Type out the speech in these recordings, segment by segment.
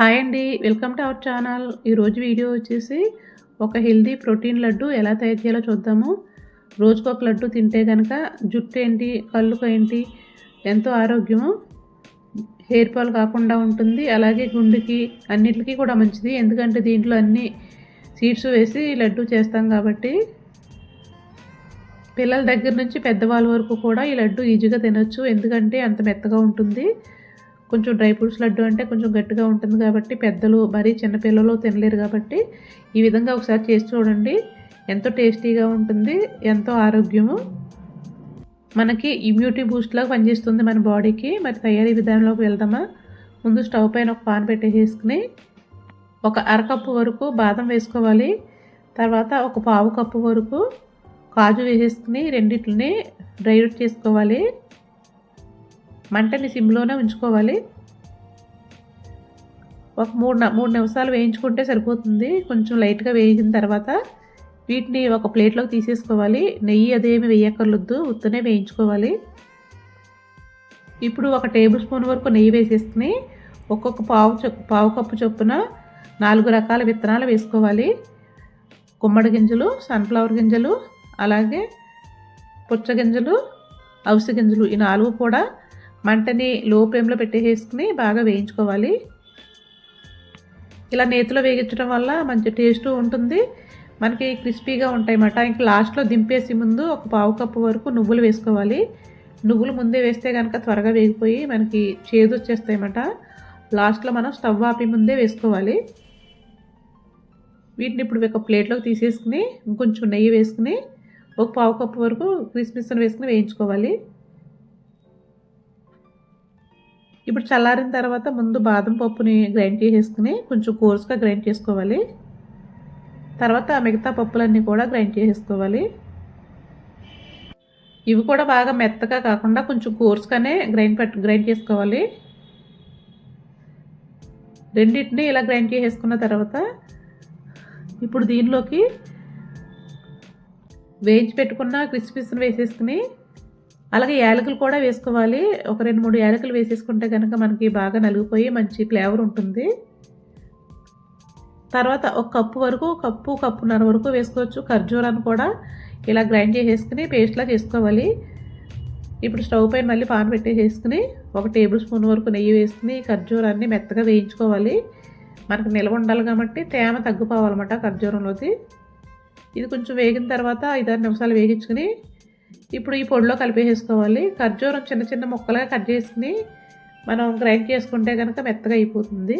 Hi అండి welcome to our channel. ఈరోజు video వచ్చేసి ఒక హెల్దీ ప్రోటీన్ లడ్డు ఎలా తయారు చేయాలో చూద్దాము. రోజుకు ఒక లడ్డు తింటే కనుక జుట్టు ఏంటి కళ్ళుకు ఏంటి ఎంతో ఆరోగ్యము హెయిర్ ఫాల్ కాకుండా ఉంటుంది. అలాగే గుండెకి అన్నిటికీ కూడా మంచిది. ఎందుకంటే దీంట్లో అన్ని సీడ్స్ వేసి లడ్డు చేస్తాం కాబట్టి పిల్లల దగ్గర నుంచి పెద్దవాళ్ళ వరకు కూడా ఈ లడ్డు ఈజీగా తినొచ్చు. ఎందుకంటే అంత మెత్తగా ఉంటుంది. కొంచెం డ్రై ఫ్రూట్స్ లడ్డు అంటే కొంచెం గట్టిగా ఉంటుంది కాబట్టి పెద్దలు మరీ చిన్నపిల్లలు తినలేరు కాబట్టి ఈ విధంగా ఒకసారి చేసి చూడండి. ఎంతో టేస్టీగా ఉంటుంది ఎంతో ఆరోగ్యము. మనకి ఇమ్యూనిటీ బూస్ట్లాగా పనిచేస్తుంది మన బాడీకి. మరి తయారీ విధానంలోకి వెళ్దామా? ముందు స్టవ్ పైన ఒక పాన్ పెట్టేసుకుని ఒక అరకప్పు వరకు బాదం వేసుకోవాలి. తర్వాత ఒక పావు కప్పు వరకు కాజు వేసేసుకుని రెండిట్లని డ్రై రూట్ చేసుకోవాలి. మంటని సిమ్లోనే ఉంచుకోవాలి. ఒక మూడు మూడు నిమిషాలు వేయించుకుంటే సరిపోతుంది. కొంచెం లైట్గా వేయించిన తర్వాత వీటిని ఒక ప్లేట్లోకి తీసేసుకోవాలి. నెయ్యి అదేమి వేయక్కర్లొద్దు. ఉత్తనే వేయించుకోవాలి. ఇప్పుడు ఒక టేబుల్ స్పూన్ వరకు నెయ్యి వేసేసుకుని ఒక్కొక్క పావు పావు కప్పు చొప్పున నాలుగు రకాల విత్తనాలు వేసుకోవాలి. గుమ్మడి గింజలు సన్ఫ్లవర్ గింజలు అలాగే పుచ్చ గింజలు అవిసె గింజలు ఈ నాలుగు కూడా మంటని లో ఫ్లేమ్లో పెట్టేసుకుని బాగా వేయించుకోవాలి. ఇలా నేతిలో వేగించడం వల్ల మంచి టేస్ట్ ఉంటుంది. మనకి క్రిస్పీగా ఉంటాయి అన్నమాట ఇంకా లాస్ట్లో దింపేసి ముందు ఒక పావు కప్పు వరకు నువ్వులు వేసుకోవాలి. నువ్వులు ముందే వేస్తే కనుక త్వరగా వేగిపోయి మనకి చేదు వచ్చేస్తాయన్నమాట. లాస్ట్లో మనం స్టవ్ ఆపి ముందే వేసుకోవాలి. వీటిని ఇప్పుడు ఒక ప్లేట్లోకి తీసేసుకుని ఇంకొంచెం నెయ్యి వేసుకుని ఒక పావు కప్పు వరకు క్రిస్మిస్ని వేసుకుని వేయించుకోవాలి. ఇప్పుడు చల్లారిన తర్వాత ముందు బాదం పప్పుని గ్రైండ్ చేసేసుకుని కొంచెం కోర్స్గా గ్రైండ్ చేసుకోవాలి. తర్వాత మిగతా పప్పులన్నీ కూడా గ్రైండ్ చేసేసుకోవాలి. ఇవి కూడా బాగా మెత్తగా కాకుండా కొంచెం కోర్స్గానే గ్రైండ్ పెట్టు గ్రైండ్ చేసుకోవాలి. రెండింటిని ఇలా గ్రైండ్ చేసేసుకున్న తర్వాత ఇప్పుడు దీనిలోకి వేయించి పెట్టుకున్న క్రిస్పీస్ని వేసేసుకుని అలాగే యాలకులు కూడా వేసుకోవాలి. ఒక రెండు మూడు యాలకులు వేసేసుకుంటే కనుక మనకి బాగా నలిగిపోయి మంచి ఫ్లేవర్ ఉంటుంది. తర్వాత ఒక కప్పు వరకు కప్పు కప్పున్నర వరకు వేసుకోవచ్చు. ఖర్జూరాన్ని కూడా ఇలా గ్రైండ్ చేసేసుకుని పేస్ట్లా చేసుకోవాలి. ఇప్పుడు స్టవ్ పైన మళ్ళీ పాన్ పెట్టేసేసుకుని ఒక టేబుల్ స్పూన్ వరకు నెయ్యి వేసుకుని ఖర్జూరాన్ని మెత్తగా వేయించుకోవాలి. మనకు నిల్వ ఉండాలి కాబట్టి తేమ తగ్గిపోవాలన్నమాట ఖర్జూరంలోది. ఇది కొంచెం వేగిన తర్వాత ఐదారు నిమిషాలు వేగించుకుని ఇప్పుడు ఈ పొడిలో కలిపేసుకోవాలి ఖర్జూరం చిన్న చిన్న ముక్కలుగా కట్ చేసుకుని మనం గ్రైండ్ చేసుకుంటే కనుక మెత్తగా అయిపోతుంది.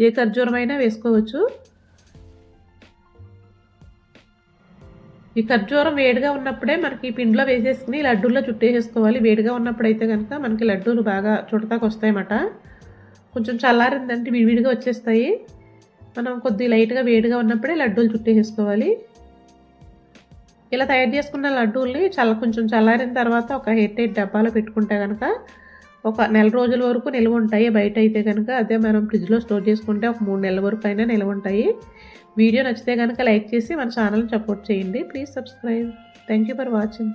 ఏ ఖర్జూరం అయినా వేసుకోవచ్చు. ఈ ఖర్జూరం వేడిగా ఉన్నప్పుడే మనకి పిండిలో వేసేసుకుని లడ్డూల్లో చుట్టేసేసుకోవాలి. వేడిగా ఉన్నప్పుడైతే కనుక మనకి లడ్డూలు బాగా చుడతాకు వస్తాయన్నమాట. కొంచెం చల్లారిందంటే విడివిడిగా వచ్చేస్తాయి. మనం కొద్ది లైట్గా వేడిగా ఉన్నప్పుడే లడ్డూలు చుట్టేసుకోవాలి ఇలా తయారు చేసుకున్న లడ్డూల్ని చల్ల కొంచెం చల్లారిన తర్వాత ఒక హెడ్ ఎయిట్ డబ్బాలో పెట్టుకుంటే కనుక ఒక నెల రోజుల వరకు నిల్వ ఉంటాయి. బయట అయితే కనుక అదే మనం ఫ్రిడ్జ్లో స్టోర్ చేసుకుంటే ఒక మూడు నెలల వరకు అయినా నిల్వ ఉంటాయి. వీడియో నచ్చితే కనుక లైక్ చేసి మన ఛానల్ని సపోర్ట్ చేయండి. Please subscribe. Thank you for watching.